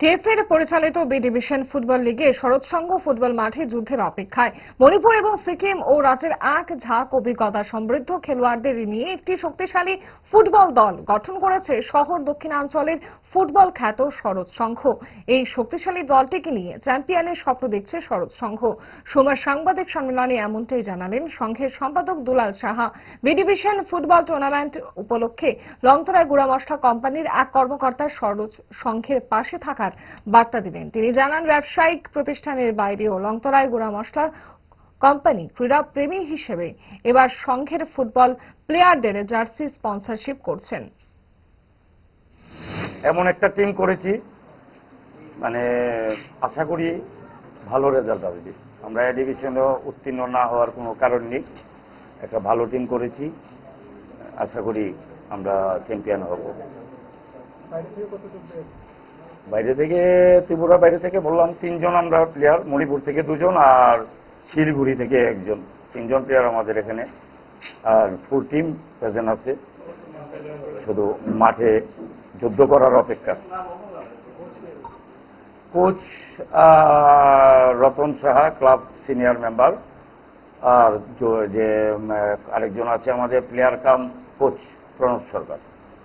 টিএফএর পরিচালিত B division football লিগে শরৎসংঘ football মাঠে যুদ্ধের অপেক্ষায়। মণিপুর এবং সিকিম ও রাজ্যের এক ঝাঁক অভিজ্ঞতা সমৃদ্ধ খেলোয়াড়দের নিয়ে একটি শক্তিশালী ফুটবল দল গঠন করেছে শহর দক্ষিণাঞ্চলের ফুটবল খ্যাত শরৎ এই শক্তিশালী দলটিকে নিয়ে চ্যাম্পিয়নের স্বপ্ন দেখছে শরৎ সোমবার সাংবাদিক সম্মেলনে এমনটাই জানালেন সংঘের সম্পাদক Dulal Saha. B division football tournament উপলক্ষে লংতরায় গুড়ামশলা কোম্পানির এক কর্মকর্তা সরোজ সংঘের পাশে থাকার বার্তা দিলেন। তিনি জানান ব্যবসায়িক প্রতিষ্ঠানের বাইরেও লংতরায় গুড়া মশলা কোম্পানি ক্রীড়া প্রেমী হিসেবে এবার সংঘের ফুটবল প্লেয়ারদের জার্সি স্পন্সরশিপ করছেন। এমন একটা টিম করেছি মানে আশা করি ভালো রেজাল্ট আসবে আমরা এ ডিভিশনে উত্তীর্ণ না হওয়ার কোনো কারণ নেই। একটা ভালো টিম করেছি আশা করি আমরা চ্যাম্পিয়ন হব। বাইরে থেকে, ত্রিপুরা বাইরে থেকে বললাম, তিনজন আমরা প্লেয়ার মণিপুর থেকে দুজন আর শিলিগুড়ি থেকে একজন। তিনজন প্লেয়ার আমাদের এখানে। আর ফুল টিম প্রেজেন্ট আছে। শুধু মাঠে যুদ্ধ করার অপেক্ষা। Coach Ratan Saha club senior member আর যে আরেকজন আছে আমাদের player cum coach Pranab Sarkar.